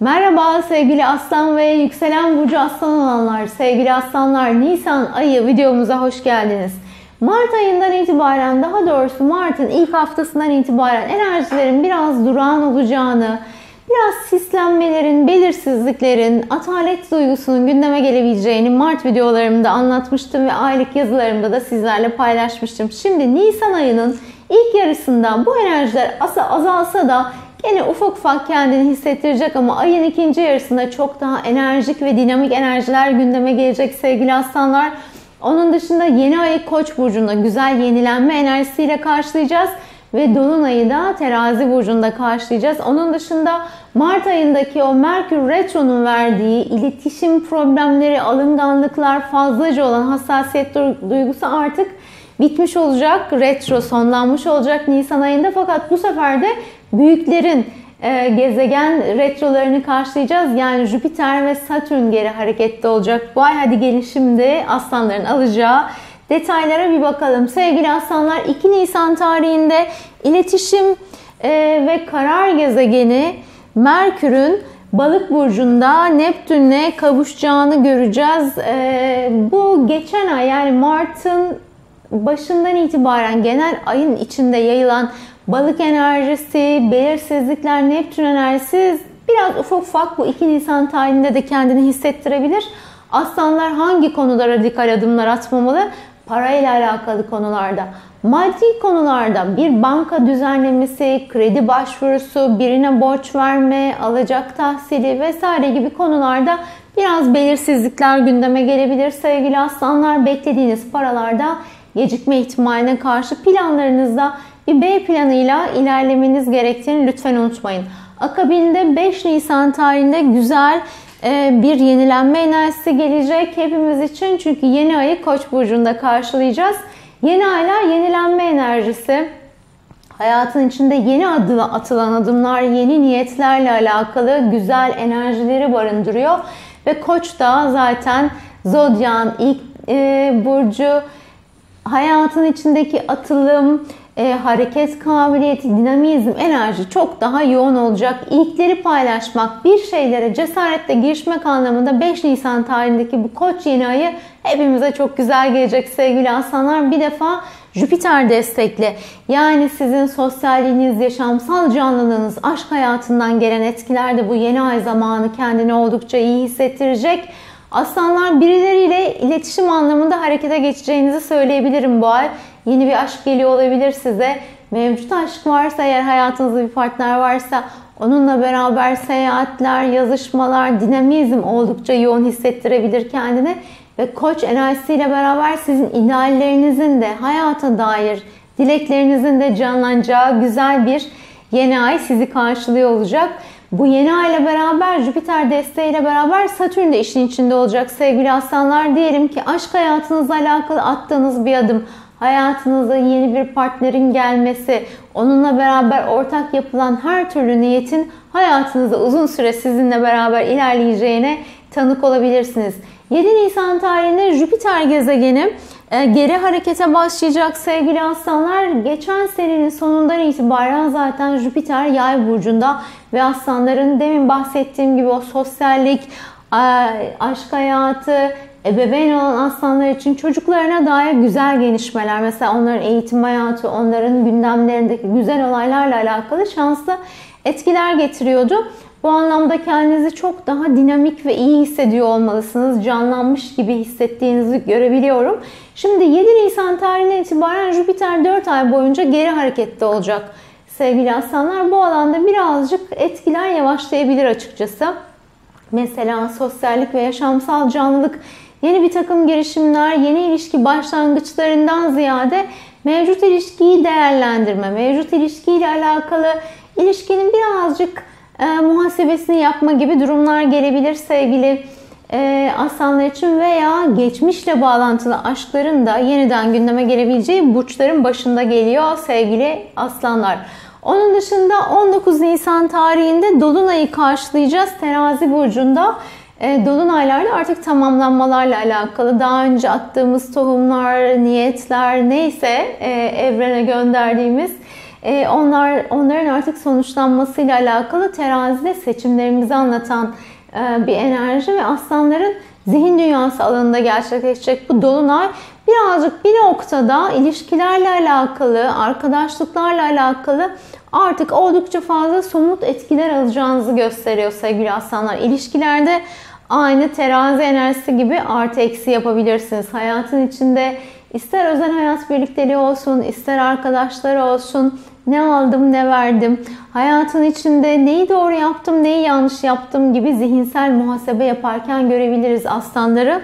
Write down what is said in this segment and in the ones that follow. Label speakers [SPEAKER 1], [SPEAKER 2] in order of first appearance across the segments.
[SPEAKER 1] Merhaba sevgili aslan ve yükselen burcu aslan olanlar, sevgili aslanlar Nisan ayı videomuza hoş geldiniz. Mart ayından itibaren daha doğrusu Mart'ın ilk haftasından itibaren enerjilerin biraz durağan olacağını, biraz sislenmelerin, belirsizliklerin, atalet duygusunun gündeme gelebileceğini Mart videolarımda anlatmıştım ve aylık yazılarımda da sizlerle paylaşmıştım. Şimdi Nisan ayının ilk yarısında bu enerjiler azalsa da Yine ufak ufak kendini hissettirecek ama ayın ikinci yarısında çok daha enerjik ve dinamik enerjiler gündeme gelecek sevgili aslanlar. Onun dışında yeni ayı Koç burcunda güzel yenilenme enerjisiyle karşılayacağız ve dolunayı da Terazi burcunda karşılayacağız. Onun dışında Mart ayındaki o Merkür Retro'nun verdiği iletişim problemleri, alınganlıklar, fazlaca olan hassasiyet duygusu artık bitmiş olacak. Retro sonlanmış olacak Nisan ayında fakat bu sefer de büyüklerin e, gezegen retrolarını karşılayacağız. Yani Jüpiter ve Satürn geri harekette olacak. Bu ay hadi gelin şimdi aslanların alacağı detaylara bir bakalım. Sevgili aslanlar 2 Nisan tarihinde iletişim e, ve karar gezegeni Merkür'ün Balık burcunda Neptün'le kavuşacağını göreceğiz. E, bu geçen ay yani Mart'ın başından itibaren genel ayın içinde yayılan balık enerjisi, belirsizlikler, Neptün enerjisi biraz ufak ufak bu 2 Nisan tarihinde de kendini hissettirebilir. Aslanlar hangi konuda radikal adımlar atmamalı? Parayla alakalı konularda. Maddi konularda bir banka düzenlemesi, kredi başvurusu, birine borç verme, alacak tahsili vesaire gibi konularda biraz belirsizlikler gündeme gelebilir. Sevgili aslanlar beklediğiniz paralarda gecikme ihtimaline karşı planlarınızda bir B planıyla ilerlemeniz gerektiğini lütfen unutmayın. Akabinde 5 Nisan tarihinde güzel e, bir yenilenme enerjisi gelecek hepimiz için. Çünkü yeni ayı Koç burcunda karşılayacağız. Yeni aylar yenilenme enerjisi. Hayatın içinde yeni adı, atılan adımlar, yeni niyetlerle alakalı güzel enerjileri barındırıyor. Ve Koç da zaten Zodyan ilk e, burcu hayatın içindeki atılım, e, hareket kabiliyeti, dinamizm, enerji çok daha yoğun olacak. İlkleri paylaşmak, bir şeylere cesaretle girişmek anlamında 5 Nisan tarihindeki bu koç yeni ayı hepimize çok güzel gelecek sevgili aslanlar. Bir defa Jüpiter destekli. Yani sizin sosyalliğiniz, yaşamsal canlılığınız, aşk hayatından gelen etkiler de bu yeni ay zamanı kendini oldukça iyi hissettirecek. Aslanlar birileriyle iletişim anlamında harekete geçeceğinizi söyleyebilirim bu ay. Yeni bir aşk geliyor olabilir size. Mevcut aşk varsa eğer hayatınızda bir partner varsa onunla beraber seyahatler, yazışmalar, dinamizm oldukça yoğun hissettirebilir kendini. Ve koç enerjisiyle beraber sizin ideallerinizin de hayata dair dileklerinizin de canlanacağı güzel bir yeni ay sizi karşılıyor olacak. Bu yeni ay ile beraber Jüpiter desteğiyle beraber Satürn de işin içinde olacak sevgili aslanlar. Diyelim ki aşk hayatınızla alakalı attığınız bir adım, hayatınıza yeni bir partnerin gelmesi, onunla beraber ortak yapılan her türlü niyetin hayatınızda uzun süre sizinle beraber ilerleyeceğine tanık olabilirsiniz. 7 Nisan tarihinde Jüpiter gezegeni e, geri harekete başlayacak sevgili aslanlar. Geçen senenin sonundan itibaren zaten Jüpiter yay burcunda ve aslanların demin bahsettiğim gibi o sosyallik, aşk hayatı, ebeveyn olan aslanlar için çocuklarına dair güzel gelişmeler, mesela onların eğitim hayatı, onların gündemlerindeki güzel olaylarla alakalı şanslı etkiler getiriyordu. Bu anlamda kendinizi çok daha dinamik ve iyi hissediyor olmalısınız. Canlanmış gibi hissettiğinizi görebiliyorum. Şimdi 7 Nisan tarihinden itibaren Jüpiter 4 ay boyunca geri harekette olacak. Sevgili aslanlar bu alanda birazcık etkiler yavaşlayabilir açıkçası. Mesela sosyallik ve yaşamsal canlılık, yeni bir takım girişimler, yeni ilişki başlangıçlarından ziyade mevcut ilişkiyi değerlendirme, mevcut ilişkiyle alakalı ilişkinin birazcık e, muhasebesini yapma gibi durumlar gelebilir sevgili e, aslanlar için veya geçmişle bağlantılı aşkların da yeniden gündeme gelebileceği burçların başında geliyor sevgili aslanlar. Onun dışında 19 Nisan tarihinde Dolunay'ı karşılayacağız Terazi Burcu'nda. E, Dolunaylarda artık tamamlanmalarla alakalı daha önce attığımız tohumlar, niyetler neyse e, evrene gönderdiğimiz e, onlar onların artık sonuçlanmasıyla alakalı terazide seçimlerimizi anlatan bir enerji ve aslanların zihin dünyası alanında gerçekleşecek bu dolunay birazcık bir noktada ilişkilerle alakalı, arkadaşlıklarla alakalı artık oldukça fazla somut etkiler alacağınızı gösteriyor sevgili aslanlar. İlişkilerde aynı terazi enerjisi gibi artı eksi yapabilirsiniz. Hayatın içinde ister özel hayat birlikteliği olsun, ister arkadaşlar olsun, ne aldım ne verdim, hayatın içinde neyi doğru yaptım, neyi yanlış yaptım gibi zihinsel muhasebe yaparken görebiliriz aslanları.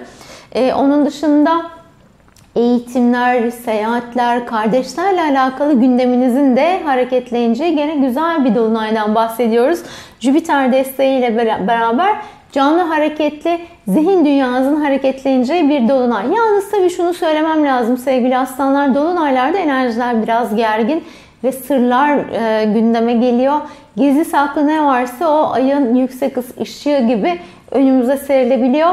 [SPEAKER 1] Ee, onun dışında eğitimler, seyahatler, kardeşlerle alakalı gündeminizin de hareketleyince gene güzel bir dolunaydan bahsediyoruz. Jüpiter desteğiyle beraber canlı hareketli zihin dünyanızın hareketleyince bir dolunay. Yalnız tabii şunu söylemem lazım sevgili aslanlar. Dolunaylarda enerjiler biraz gergin ve sırlar e, gündeme geliyor. Gizli saklı ne varsa o ayın yüksek ışığı gibi önümüze serilebiliyor.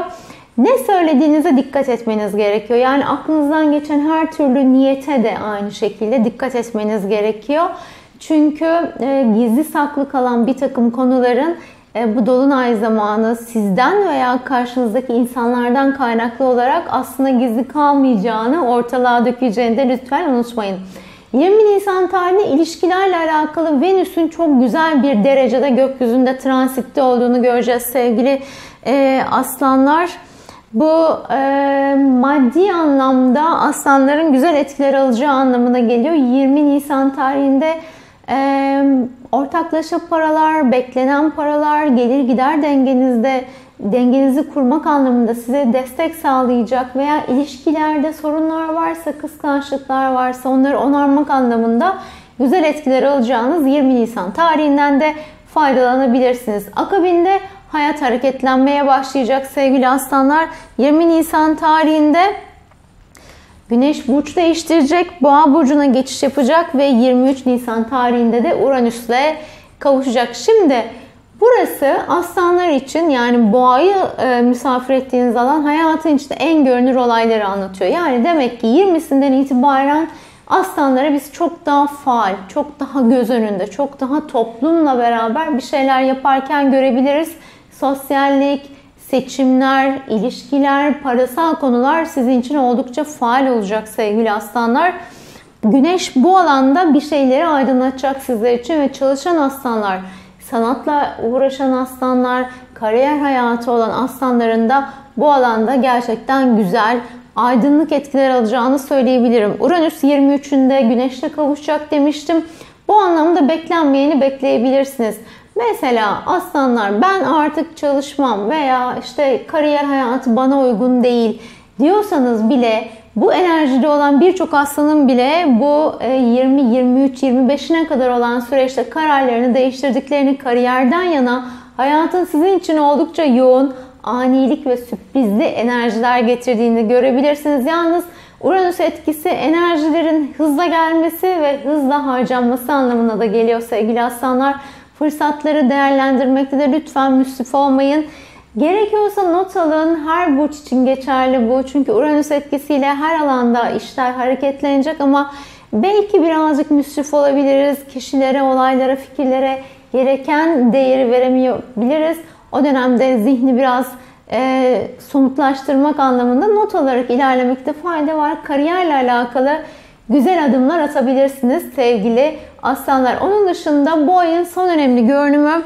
[SPEAKER 1] Ne söylediğinize dikkat etmeniz gerekiyor. Yani aklınızdan geçen her türlü niyete de aynı şekilde dikkat etmeniz gerekiyor. Çünkü e, gizli saklı kalan bir takım konuların bu dolunay zamanı sizden veya karşınızdaki insanlardan kaynaklı olarak aslında gizli kalmayacağını ortalığa dökeceğini de lütfen unutmayın. 20 Nisan tarihinde ilişkilerle alakalı Venüs'ün çok güzel bir derecede gökyüzünde transitte olduğunu göreceğiz sevgili e, aslanlar. Bu e, maddi anlamda aslanların güzel etkiler alacağı anlamına geliyor. 20 Nisan tarihinde e, ortaklaşa paralar, beklenen paralar, gelir gider dengenizde dengenizi kurmak anlamında size destek sağlayacak veya ilişkilerde sorunlar varsa, kıskançlıklar varsa onları onarmak anlamında güzel etkiler alacağınız 20 Nisan tarihinden de faydalanabilirsiniz. Akabinde hayat hareketlenmeye başlayacak sevgili aslanlar. 20 Nisan tarihinde Güneş burç değiştirecek, Boğa burcuna geçiş yapacak ve 23 Nisan tarihinde de Uranüs'le kavuşacak. Şimdi burası aslanlar için yani boğayı e, misafir ettiğiniz alan hayatın içinde en görünür olayları anlatıyor. Yani demek ki 20'sinden itibaren aslanlara biz çok daha faal, çok daha göz önünde, çok daha toplumla beraber bir şeyler yaparken görebiliriz. Sosyallik, seçimler, ilişkiler, parasal konular sizin için oldukça faal olacak sevgili aslanlar. Güneş bu alanda bir şeyleri aydınlatacak sizler için ve çalışan aslanlar, sanatla uğraşan aslanlar, kariyer hayatı olan aslanların da bu alanda gerçekten güzel, aydınlık etkiler alacağını söyleyebilirim. Uranüs 23'ünde Güneş'le kavuşacak demiştim. Bu anlamda beklenmeyeni bekleyebilirsiniz. Mesela aslanlar ben artık çalışmam veya işte kariyer hayatı bana uygun değil diyorsanız bile bu enerjide olan birçok aslanın bile bu 20, 23, 25'ine kadar olan süreçte kararlarını değiştirdiklerini kariyerden yana hayatın sizin için oldukça yoğun, anilik ve sürprizli enerjiler getirdiğini görebilirsiniz. Yalnız Uranüs etkisi enerjilerin hızla gelmesi ve hızla harcanması anlamına da geliyor sevgili aslanlar. Fırsatları değerlendirmekte de lütfen müsrif olmayın. Gerekiyorsa not alın. Her burç için geçerli bu. Çünkü Uranüs etkisiyle her alanda işler hareketlenecek ama belki birazcık müsrif olabiliriz. Kişilere, olaylara, fikirlere gereken değeri veremeyebiliriz. O dönemde zihni biraz e, somutlaştırmak anlamında not alarak ilerlemekte fayda var. Kariyerle alakalı güzel adımlar atabilirsiniz sevgili aslanlar. Onun dışında bu ayın son önemli görünümü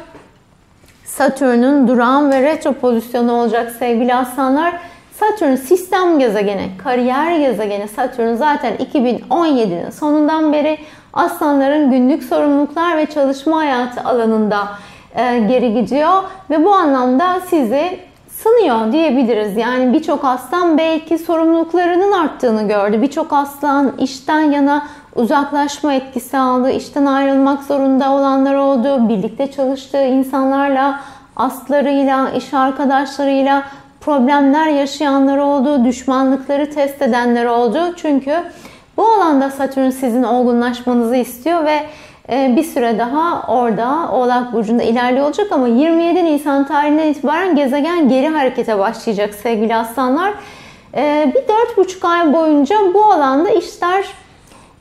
[SPEAKER 1] Satürn'ün durağan ve retro pozisyonu olacak sevgili aslanlar. Satürn sistem gezegeni, kariyer gezegeni Satürn zaten 2017'nin sonundan beri aslanların günlük sorumluluklar ve çalışma hayatı alanında e, geri gidiyor ve bu anlamda sizi sınıyor diyebiliriz. Yani birçok aslan belki sorumluluklarının arttığını gördü. Birçok aslan işten yana uzaklaşma etkisi aldı. İşten ayrılmak zorunda olanlar oldu. Birlikte çalıştığı insanlarla, astlarıyla, iş arkadaşlarıyla problemler yaşayanlar oldu. Düşmanlıkları test edenler oldu. Çünkü bu alanda Satürn sizin olgunlaşmanızı istiyor ve bir süre daha orada Oğlak Burcu'nda ilerliyor olacak ama 27 Nisan tarihinden itibaren gezegen geri harekete başlayacak sevgili aslanlar. E, bir 4,5 ay boyunca bu alanda işler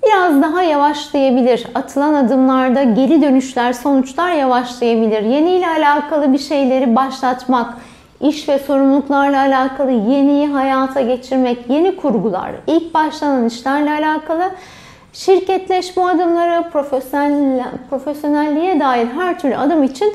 [SPEAKER 1] biraz daha yavaşlayabilir. Atılan adımlarda geri dönüşler, sonuçlar yavaşlayabilir. Yeni ile alakalı bir şeyleri başlatmak, iş ve sorumluluklarla alakalı yeniyi hayata geçirmek, yeni kurgular, ilk başlanan işlerle alakalı şirketleşme adımları, profesyonel, profesyonelliğe dair her türlü adım için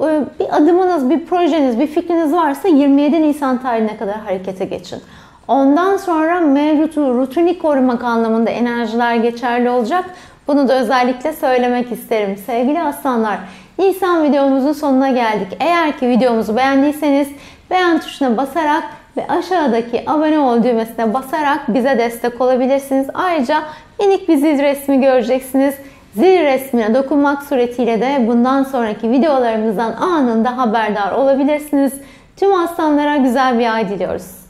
[SPEAKER 1] e, bir adımınız, bir projeniz, bir fikriniz varsa 27 Nisan tarihine kadar harekete geçin. Ondan sonra mevcut rutini korumak anlamında enerjiler geçerli olacak. Bunu da özellikle söylemek isterim. Sevgili aslanlar, Nisan videomuzun sonuna geldik. Eğer ki videomuzu beğendiyseniz beğen tuşuna basarak ve aşağıdaki abone ol düğmesine basarak bize destek olabilirsiniz. Ayrıca minik bir zil resmi göreceksiniz. Zil resmine dokunmak suretiyle de bundan sonraki videolarımızdan anında haberdar olabilirsiniz. Tüm aslanlara güzel bir ay diliyoruz.